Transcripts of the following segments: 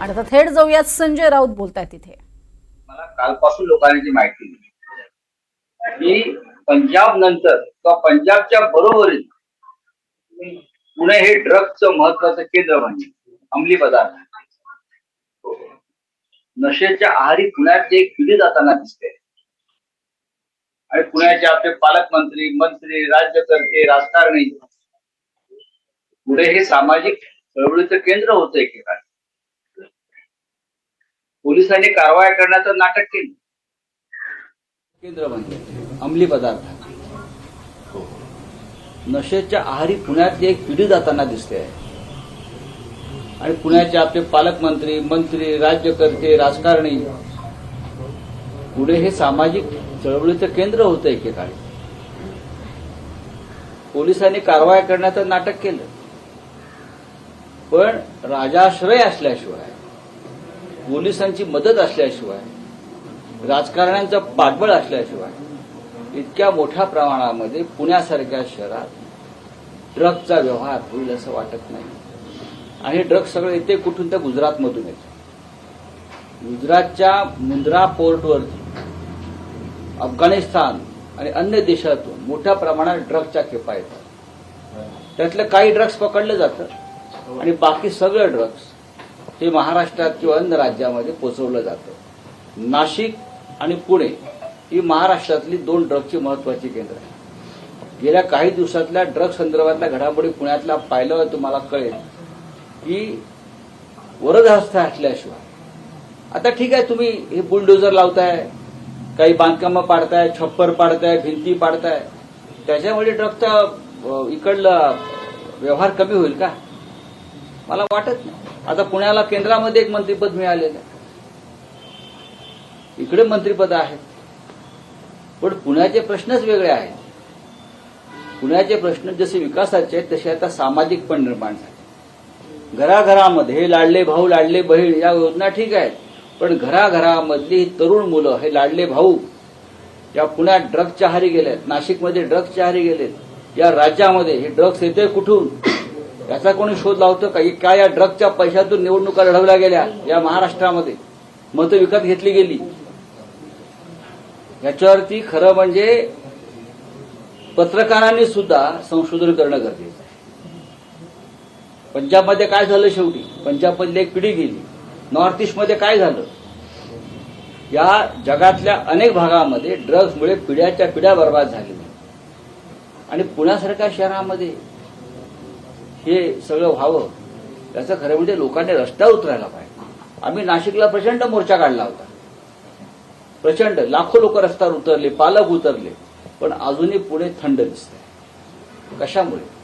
आणि आता थेट जाऊयात. संजय राऊत बोलतायत तिथे. मला कालपासून लोकांनी जी माहिती दिली. की पंजाब नंतर किंवा पंजाबच्या बरोबरीत पुणे हे ड्रग्जचं महत्वाचं केंद्र म्हणजे अंमली पदार्थ. नशेच्या आहारी पुण्यात एक पिढी जाताना दिसते. आणि पुण्याचे आपले पालकमंत्री मंत्री राज्यकर्ते राजकारणी पुढे हे सामाजिक चळवळीचं केंद्र होतं एकेकाळी. पोलिसांनी कारवाया करण्याचं नाटक केलं. केंद्र म्हणजे अंमली पदार्थ. हो. नशेच्या आहारी पुण्यातली एक पिढी जाताना दिसते आहे. आणि पुण्याचे आपले पालकमंत्री मंत्री राज्यकर्ते राजकारणी पुढे हे सामाजिक चळवळीचं केंद्र होतं एकेकाळी. पोलिसांनी कारवाया करण्याचं नाटक केलं. पण राजाश्रय असल्याशिवाय पोलिसांची मदत असल्याशिवाय राजकारण्यांचं पाठबळ असल्याशिवाय इतक्या मोठ्या प्रमाणामध्ये पुण्यासारख्या शहरात ड्रगचा व्यवहार होईल असं वाटत नाही. आणि ड्रग सगळं येते कुठून? तर गुजरातमधून येते. गुजरातच्या मुंद्रा पोर्टवरती अफगाणिस्तान आणि अन्य देशातून मोठ्या प्रमाणात ड्रगच्या खेपा येतात. त्यातलं काही ड्रग्स पकडलं जातं आणि बाकी सगळं ड्रग्स हे महाराष्ट्रात किंवा अन्य राज्यामध्ये पोचवलं जातं. नाशिक आणि पुणे ही महाराष्ट्रातली दोन ड्रग्जची महत्वाची केंद्र आहेत. गेल्या काही दिवसातल्या ड्रग्ज संदर्भातल्या घडामोडी पुण्यातल्या पाहिलं तुम्हाला कळेल की वरदहस्त असल्याशिवाय. आता ठीक आहे तुम्ही हे बुलडोजर लावताय काही बांधकामं पाडताय छप्पर पाडताय भिंती पाडताय. त्याच्यामुळे ड्रगचा इकडला व्यवहार कमी होईल का? मला वाटत नाही. आता पुण्याला केंद्रामध्ये एक मंत्रीपद मिळालेलं आहे. इकडे मंत्रीपद आहेत. पण पुण्याचे प्रश्नच वेगळे आहेत. पुण्याचे प्रश्न जसे विकासाचे आहेत तसे आता सामाजिक पण निर्माण झाले. घराघरामध्ये हे लाडले भाऊ लाडले बहीण या योजना ठीक आहेत. पण घराघरामधली तरुण मुलं हे लाडले भाऊ या पुण्यात ड्रग्जच्या हारी गेलेत. नाशिकमध्ये ड्रग्सच्या हारी गेलेत. या राज्यामध्ये हे ड्रग्स येते कुठून? याचा कोणी शोध लावतो का? काय या ड्रगच्या पैशातून निवडणुका लढवल्या गेल्या या महाराष्ट्रामध्ये. मतं विकत घेतली गेली. याच्यावरती खरं म्हणजे पत्रकारांनी सुद्धा संशोधन करणं गरजेचं आहे. पंजाबमध्ये काय झालं शेवटी? पंजाबमधली एक पिढी गेली. नॉर्थ ईस्टमध्ये काय झालं? या जगातल्या अनेक भागामध्ये ड्रग्जमुळे पिढ्याच्या पिढ्या बर्बाद झालेल्या आणि पुण्यासारख्या शहरामध्ये हे सगळं व्हावं. याचं खरं म्हणजे लोकांनी रस्त्यावर उतरायला पाहिजे. आम्ही नाशिकला प्रचंड मोर्चा काढला होता. प्रचंड. लाखो लोक रस्त्यावर उतरले पालक उतरले पण अजूनही पुणे थंड दिसतंय. कशामुळे?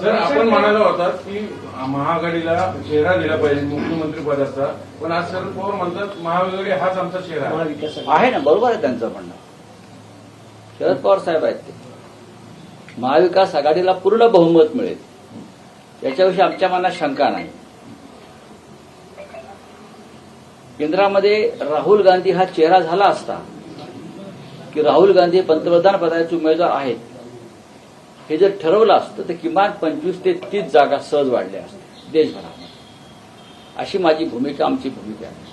सर आपण म्हणाला होता की महाआघाडीला चेहरा दिला पाहिजे मुख्यमंत्री पदाचा. पण आज शरद पवार म्हणतात महाआघाडी हाच आमचा चेहरा आहे. आहे ना बरोबर आहे त्यांचं म्हणणं. शरद पवार साहेब आहेत ते. महाविकास आघाडीला पूर्ण बहुमत मिळेल. याच्याविषयी आमच्या मनात शंका नाही. केंद्रामध्ये राहुल गांधी हा चेहरा झाला असता की राहुल गांधी पंतप्रधान पदाचे उमेदवार आहेत हे जर ठरवलं असतं तर किमान पंचवीस ते तीस जागा सहज वाढल्या असत्या देशभरामध्ये. अशी माझी भूमिका आमची भूमिका आहे.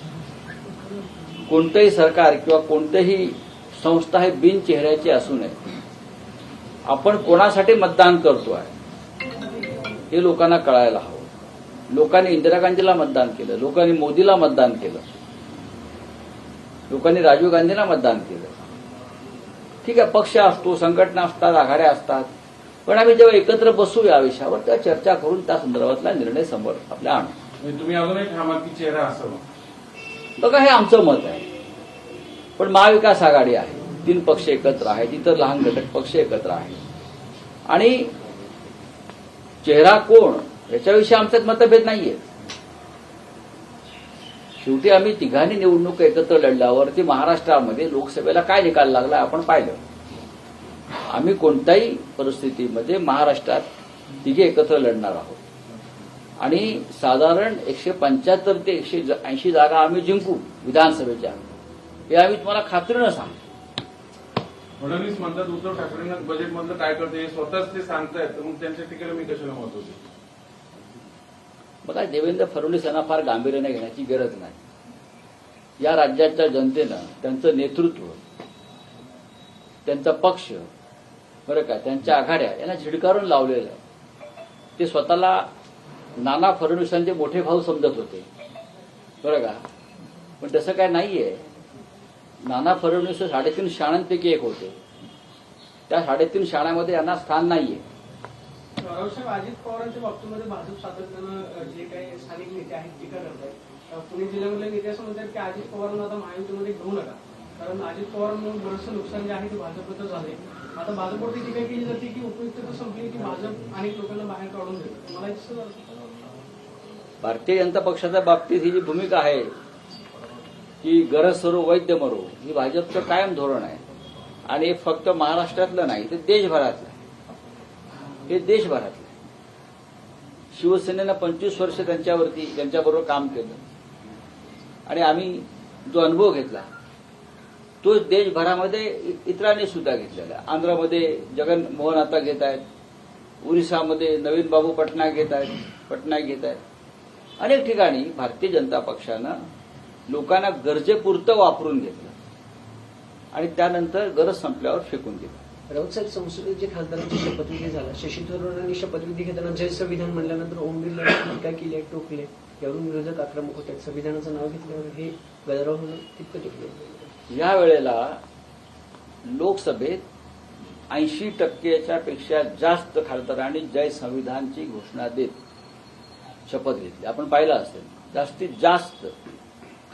कोणतंही सरकार किंवा कोणतंही संस्था हे बिन चेहऱ्याची असू नये. आपण कोणासाठी मतदान करतो आहे हे लोकांना कळायला हवं. लोकांनी इंदिरा गांधीला मतदान केलं लोकांनी मोदीला मतदान केलं लोकांनी राजीव गांधींना मतदान केलं. ठीक आहे पक्ष असतो संघटना असतात आघाड्या असतात पण आम्ही जेव्हा एकत्र बसू या विषयावर तेव्हा चर्चा करून त्या संदर्भातला निर्णय समोर आपल्या आणू. म्हणजे तुम्ही अजूनही ठामात की चेहरा असावा बघा हे आमचं मत आहे. पण महाविकास आघाडी आहे. तीन पक्ष एकत्र आहेत इतर लहान घटक पक्ष एकत्र आहेत. आणि चेहरा कोण? याच्याविषयी आमच्यात मतभेद नाहीये. शेवटी आम्ही तिघांनी निवडणूक एकत्र लढल्यावरती महाराष्ट्रामध्ये लोकसभेला काय निकाल लागला आपण पाहिलं. आम्ही कोणत्याही परिस्थितीमध्ये महाराष्ट्रात तिघे एकत्र लढणार आहोत. आणि साधारण एकशे पंच्याहत्तर ते एकशे ऐंशी जागा आम्ही जिंकू विधानसभेच्या. हे आम्ही तुम्हाला खात्रीनं सांगतो. फडणवीस म्हणतात उद्धव ठाकरेंना बजेटमधलं काय करते हे स्वतःच ते सांगतायत तर मग त्यांच्या ठिकाणी मी कशाला मत होते बघा देवेंद्र फडणवीस यांना फार गांभीर्याने घेण्याची गरज नाही. या राज्याच्या जनतेनं त्यांचं नेतृत्व त्यांचा पक्ष बरं का त्यांच्या आघाड्या यांना झिडकारून लावलेलं. आहे ते स्वतःला नाना फडणवीसांचे मोठे भाऊ समजत होते. बरं का? पण तसं काय नाहीये. नाना फडणवीस साडेतीन शाळांपैकी एक होते. त्या साडेतीन शाळांमध्ये यांना स्थान नाहीये. रावसाहेब अजित पवारांच्या बाबतीमध्ये भाजप सातत्यानं जे काही स्थानिक नेते आहेत टीका करत आहेत पुणे जिल्ह्यामधले नेते असं म्हणतात की अजित पवारांना आता महायुतीमध्ये घेऊ नका. कारण अजित पवारांमुळे बरंचसं नुकसान जे आहे ते भाजपचं झालंय. आता भाजपवरती टीका केली जाते की उपयुक्तता संपली की भाजप अनेक लोकांना बाहेर काढून देतं मला. भारतीय जनता पक्षाच्या बाबतीत ही जी भूमिका आहे की गरज सरो वैद्य मरो ही भाजपचं कायम धोरण आहे. आणि हे फक्त महाराष्ट्रातलं नाही ते देशभरातलं आहे. हे देशभरातलं आहे. शिवसेनेनं पंचवीस वर्ष त्यांच्यावरती त्यांच्याबरोबर काम केलं. आणि आम्ही जो अनुभव घेतला तो देशभरामध्ये इ- इतरांनी सुद्धा घेतलेला. आंध्रामध्ये आंध्रमध्ये जगन मोहन आता घेत आहेत. ओरिसामध्ये नवीन बाबू पटनायक घेत आहेत पटनायक घेत आहेत. अनेक ठिकाणी भारतीय जनता पक्षानं लोकांना गरजेपुरतं वापरून घेतलं. आणि त्यानंतर गरज संपल्यावर फेकून दिलं. राऊत साहेब संसदेत जे खासदारांची शपथविधी झाला शशी थरूरांनी शपथविधी घेताना जय संविधान म्हणल्यानंतर ओम बिर्ला टीका केली टोकले यावरून विरोधक आक्रमक होत. आहेत संविधानाचं नाव घेतल्यावर हे होणं तितकं टिकलं. या वेळेला लोकसभेत ऐंशी टक्केच्या पेक्षा जास्त खासदारांनी जय संविधानची घोषणा देत शपथ घेतली. आपण पाहिलं असेल जास्तीत जास्त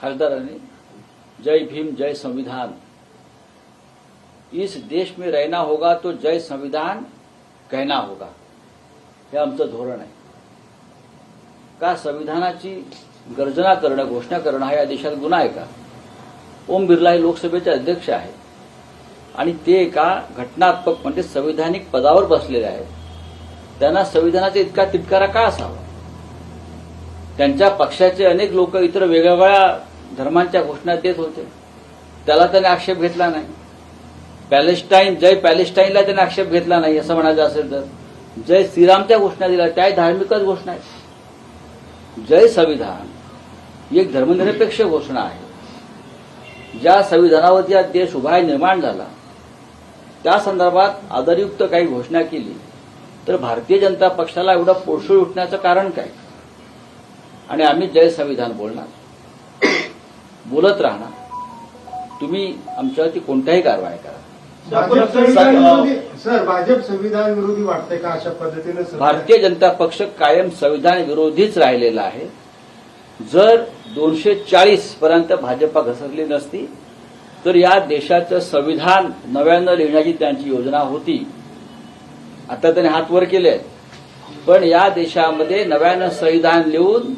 खासदारांनी जय भीम जय संविधान. इस देश में रहना होगा तो जय संविधान कहना होगा। हे आमचं धोरण आहे. का संविधानाची गर्जना करणं घोषणा करणं हा या देशात गुन्हा आहे का? ओम बिर्ला हे लोकसभेचे अध्यक्ष आहेत. आणि ते एका घटनात्मक म्हणजे संविधानिक पदावर बसलेले आहेत. त्यांना संविधानाचा इतका तिटकारा का असावा? त्यांच्या पक्षाचे अनेक लोक इतर वेगवेगळ्या धर्मांच्या घोषणा देत होते. त्याला त्याने आक्षेप घेतला नाही. पॅलेस्टाईन जय पॅलेस्टाईनला त्याने आक्षेप घेतला नाही असं म्हणायचं असेल तर. जय श्रीरामच्या घोषणा दिल्या त्या धार्मिकच घोषणा आहेत. जय संविधान ही एक धर्मनिरपेक्ष घोषणा आहे. ज्या संविधानावरती हा देश उभा निर्माण झाला त्या संदर्भात आदरयुक्त काही घोषणा केली तर भारतीय जनता पक्षाला एवढं पोळसोळ उठण्याचं कारण काय? आणि आम्ही जय संविधान बोलणार. बोलत राहणार. तुम्ही आमच्यावरती कोणत्याही कारवाई करा. भाजप संविधान विरोधी सर भाजप संविधान विरोधी वाटतंय का अशा पद्धतीने सर भारतीय जनता पक्ष कायम संविधान विरोधीच राहिलेला आहे. जर दोनशे चाळीस पर्यंत भाजपा घसरली नसती तर या देशाचं संविधान नव्यानं लिहिण्याची त्यांची योजना होती. आता त्यांनी हात वर केले पण या देशामध्ये नव्यानं संविधान लिहून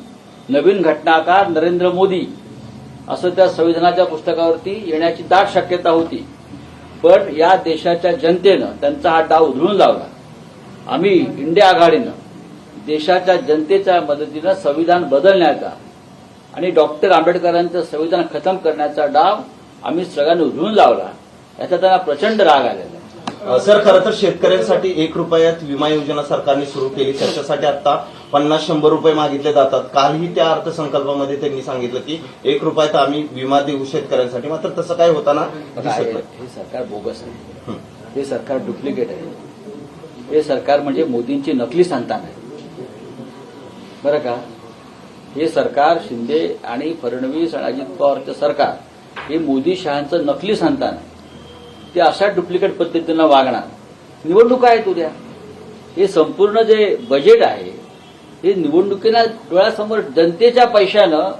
नवीन घटनाकार नरेंद्र मोदी असं त्या संविधानाच्या पुस्तकावरती येण्याची दाट शक्यता होती. पण या देशाच्या जनतेनं त्यांचा हा डाव उधळून लावला. आम्ही इंडिया आघाडीनं देशाच्या जनतेच्या मदतीनं संविधान बदलण्याचा आणि डॉक्टर आंबेडकरांचं संविधान खतम करण्याचा डाव आम्ही सगळ्यांनी उधळून लावला. याचा त्यांना प्रचंड राग आलेला. सर खरं तर शेतकऱ्यांसाठी एक रुपयात विमा योजना सरकारने सुरू केली. त्याच्यासाठी आता पन्नास शंभर रुपये मागितले जातात. कालही त्या अर्थसंकल्पामध्ये त्यांनी सांगितलं की एक रुपयात आम्ही विमा देऊ शेतकऱ्यांसाठी. मात्र तसं काय होताना हे सरकार बोगस आहे. हं. हे सरकार डुप्लिकेट आहे. हे सरकार म्हणजे मोदींची नकली संतान आहे. बरं का? हे सरकार शिंदे आणि फडणवीस आणि अजित पवारचं सरकार हे मोदी शहांचं नकली संतान आहे. ते अशा डुप्लिकेट पद्धतीनं वागणार. निवडणुका आहेत उद्या. हे संपूर्ण जे बजेट आहे हे निवडणुकीला डोळ्यासमोर जनतेच्या पैशानं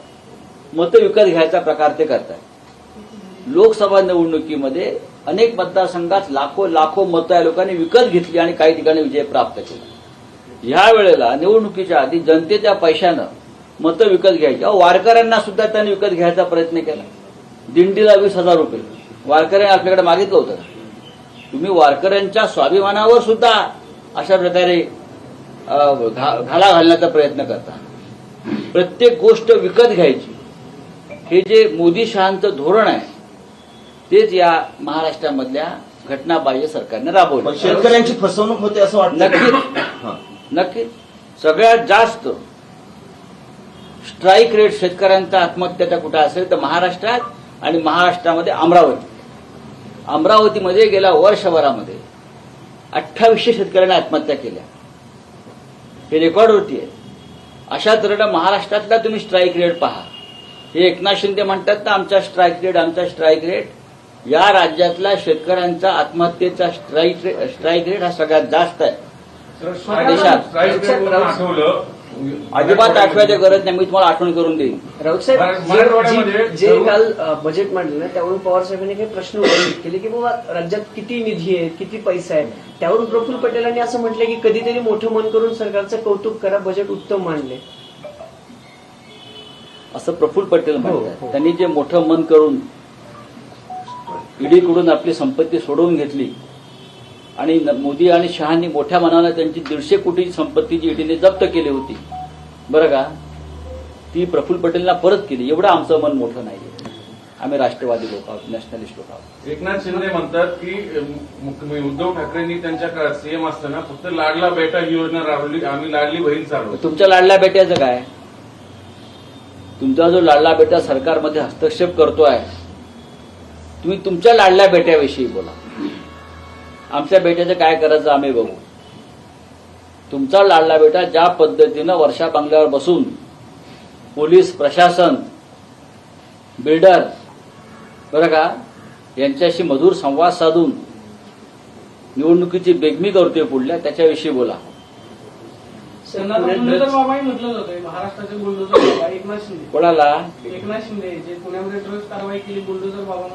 मतं विकत घ्यायचा प्रकार ते करतात लोकसभा निवडणुकीमध्ये अनेक मतदारसंघात लाखो लाखो मतं या लोकांनी विकत घेतली आणि काही ठिकाणी विजय प्राप्त केला. ह्या वेळेला निवडणुकीच्या आधी जनतेच्या पैशानं मतं विकत घ्यायची. वारकऱ्यांना सुद्धा त्यांनी विकत घ्यायचा प्रयत्न केला. दिंडीला वीस हजार रुपये. वारकऱ्यांनी आपल्याकडे मागितलं होतं. तुम्ही वारकऱ्यांच्या स्वाभिमानावर सुद्धा अशा प्रकारे घाला घालण्याचा प्रयत्न करता. प्रत्येक गोष्ट विकत घ्यायची. हे जे मोदी शहांचं धोरण आहे तेच या महाराष्ट्रामधल्या घटनाबाह्य सरकारने राबवलं. शेतकऱ्यांची फसवणूक होते असं वाटतं नक्कीच. हां. नक्कीच. सगळ्यात जास्त स्ट्राईक रेट शेतकऱ्यांचा आत्महत्याचा कुठं असेल तर महाराष्ट्रात आणि महाराष्ट्रामध्ये अमरावती. अमरावतीमध्ये गेल्या वर्षभरामध्ये. अठ्ठावीसशे शेतकऱ्यांनी आत्महत्या केल्या. हे रेकॉर्डवरती आहे. अशा तऱ्हेनं महाराष्ट्रातला तुम्ही स्ट्राईक रेट पहा. हे एकनाथ शिंदे म्हणतात ना आमचा स्ट्राईक रेट आमचा स्ट्राईक रेट या राज्यातल्या शेतकऱ्यांचा आत्महत्येचा स्ट्राईक रेट स्ट्राईक रेट हा सगळ्यात जास्त आहे. देशात. अजिबात आठवायची गरज नाही. मी तुम्हाला आठवण करून देईन. राऊत साहेब जे- काल अ, बजेट मांडलं ना त्यावरून पवार साहेबांनी काही प्रश्न उपस्थित केले की बाबा राज्यात किती निधी आहे किती पैसा आहे त्यावरून प्रफुल्ल पटेलांनी असं म्हटलं की कधीतरी मोठं मन करून सरकारचं कौतुक करा बजेट उत्तम मांडले. असं प्रफुल्ल पटेल हो, म्हणतात. हो. त्यांनी जे मोठं मन करून ईडीकडून आपली संपत्ती सोडवून घेतली आणि मोदी आणि शहांनी मोठ्या मनानं त्यांची दीडशे कोटी संपत्ती जी ईडीने जप्त केली होती. बरं का? ती प्रफुल्ल पटेलला परत केली. एवढं आमचं मन मोठं नाही आम्ही राष्ट्रवादी लोक आहोत नॅशनलिस्ट लोक आहोत. एकनाथ शिंदे म्हणतात की उद्धव ठाकरेंनी त्यांच्या काळात सीएम असताना फक्त लाडला बेटा ही योजना राबवली आम्ही लाडली बहीण चालवली. तुमच्या लाडल्या बेट्याचं काय? तुमचा जो लाडला बेटा सरकारमध्ये हस्तक्षेप करतोय तुम्ही तुमच्या लाडल्या बेट्याविषयी बोला. आमच्या बेट्याचं काय करायचं आम्ही बघू. तुमचा लाडला बेटा ज्या पद्धतीनं वर्षा बंगल्यावर बसून पोलीस प्रशासन बिल्डर बरं का यांच्याशी मधुर संवाद साधून निवडणुकीची बेगमी करतोय पुढल्या त्याच्याविषयी बोला. ड्रग्ज- कोणाला? एकनाथ शिंदे जे पुण्यामध्ये ड्रग्ज कारवाई केली बुलडोझर बाबा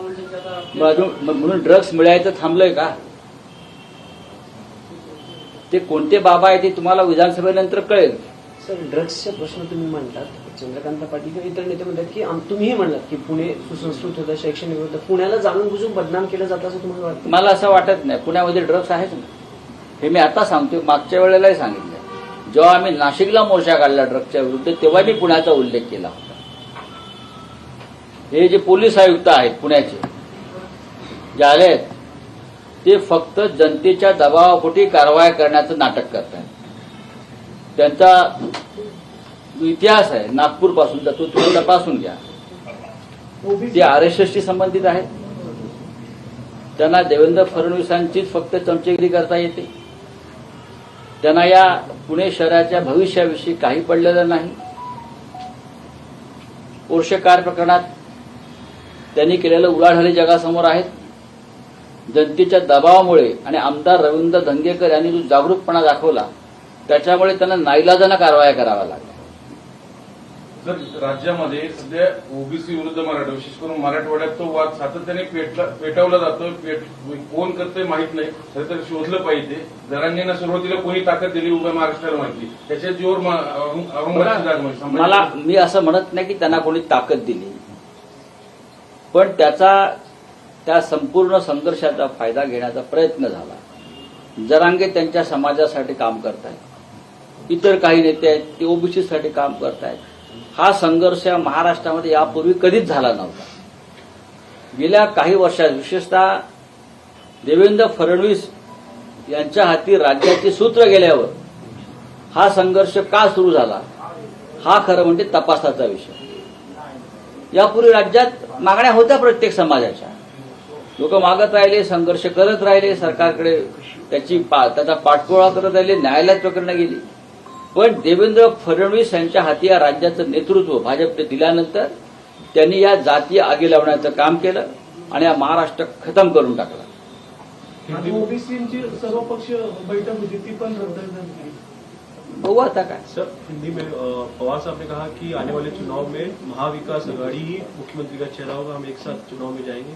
म्हणून ड्रग्स मिळायचं थांबलंय का? ते कोणते बाबा आहे ते तुम्हाला विधानसभेनंतर कळेल. सर ड्रग्सचा प्रश्न तुम्ही म्हणतात चंद्रकांत पाटील किंवा इतर नेते म्हणतात की तुम्हीही म्हणलात की पुणे सुसंस्कृत होतं शैक्षणिक होतं पुण्याला जाणून बुजून बदनाम केलं जातं असं तुम्हाला वाटतं? मला असं वाटत नाही. पुण्यामध्ये ड्रग्स आहेत ना. हे मी आता सांगतो मागच्या वेळेलाही सांगितलं. जेव्हा आम्ही नाशिकला मोर्चा काढला ड्रग्सच्या विरुद्ध तेव्हा मी पुण्याचा उल्लेख केला होता. हे जे पोलीस आयुक्त आहेत पुण्याचे जे आले आहेत ते फक्त जनतेच्या दबावापोटी कारवाया करण्याचं नाटक करतात त्यांचा इतिहास आहे नागपूरपासून तो तुम्ही तपासून घ्या. ते आर एस एसशी संबंधित आहेत. त्यांना देवेंद्र फडणवीसांचीच फक्त चमचेगिरी करता येते. त्यांना या पुणे शहराच्या भविष्याविषयी काही पडलेलं नाही. पोर्शे प्रकरणात त्यांनी केलेलं उलाढाली जगासमोर आहेत. जनतेच्या दबावामुळे आणि आमदार रवींद्र धंगेकर यांनी जो जागरूकपणा दाखवला त्याच्यामुळे त्यांना नाईलाजानं कारवाया कराव्या लागल्या तर राज्यामध्ये सध्या ओबीसी विरुद्ध मराठा विशेष करून मराठवाड्यात तो वाद सातत्याने पेटवला जातो पेट कोण करतोय माहीत नाही. खरं तर शोधलं पाहिजे. जरांगींना सुरुवातीला कोणी ताकद दिली उभ्या महाराष्ट्राला माहिती. त्याच्या जोर मला मी असं म्हणत नाही की त्यांना कोणी ताकद दिली. पण त्याचा त्या संपूर्ण संघर्षाचा फायदा घेण्याचा प्रयत्न झाला. जरांगे त्यांच्या समाजासाठी काम करतायत. इतर काही नेते आहेत ते ओबीसीसाठी काम करतायत. हा संघर्ष महाराष्ट्रामध्ये यापूर्वी कधीच झाला नव्हता. गेल्या काही वर्षात विशेषतः देवेंद्र फडणवीस यांच्या हाती राज्याचे सूत्र गेल्यावर हा संघर्ष का सुरू झाला? हा खरं म्हणजे तपासाचा विषय. यापूर्वी राज्यात मागण्या होत्या प्रत्येक समाजाच्या. लोक मागत राहिले संघर्ष करत राहिले सरकारकडे त्याची त्याचा पाठपुरावा करत राहिले न्यायालयात प्रकरणं गेली. पण देवेंद्र फडणवीस यांच्या हाती या राज्याचं नेतृत्व भाजपने दिल्यानंतर त्यांनी या जाती आगी लावण्याचं काम केलं आणि हा महाराष्ट्र खतम करून टाकला. ओबीसीची सर्व पक्ष बैठक होती ती पण रद्द झाली बघू आता काय. सर हिंदी में पवार साहब ने कहा कि आने वाले चुनाव में महाविकास अघाड़ी ही मुख्यमंत्री का चेहरा होगा हम एक साथ चुनाव में जाएंगे।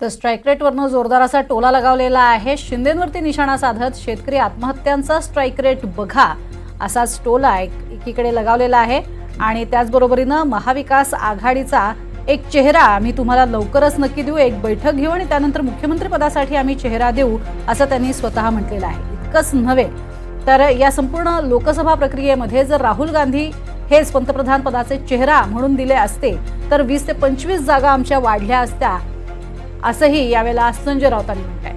तर स्ट्राईक रेटवरनं जोरदार असा टोला लगावलेला आहे. शिंदेवरती निशाणा साधत शेतकरी आत्महत्यांचा स्ट्राईक रेट बघा असाच टोला एक- एकीकडे लगावलेला आहे. आणि त्याचबरोबरीनं महाविकास आघाडीचा एक चेहरा आम्ही तुम्हाला लवकरच नक्की देऊ. एक बैठक घेऊ आणि त्यानंतर मुख्यमंत्री पदासाठी आम्ही चेहरा देऊ असं त्यांनी स्वतः म्हटलेलं आहे. इतकंच नव्हे तर या संपूर्ण लोकसभा प्रक्रियेमध्ये जर राहुल गांधी हेच पंतप्रधान पदाचे चेहरा म्हणून दिले असते तर वीस ते पंचवीस जागा आमच्या वाढल्या असत्या असंही यावेळेला संजय राऊतांनी म्हटलंय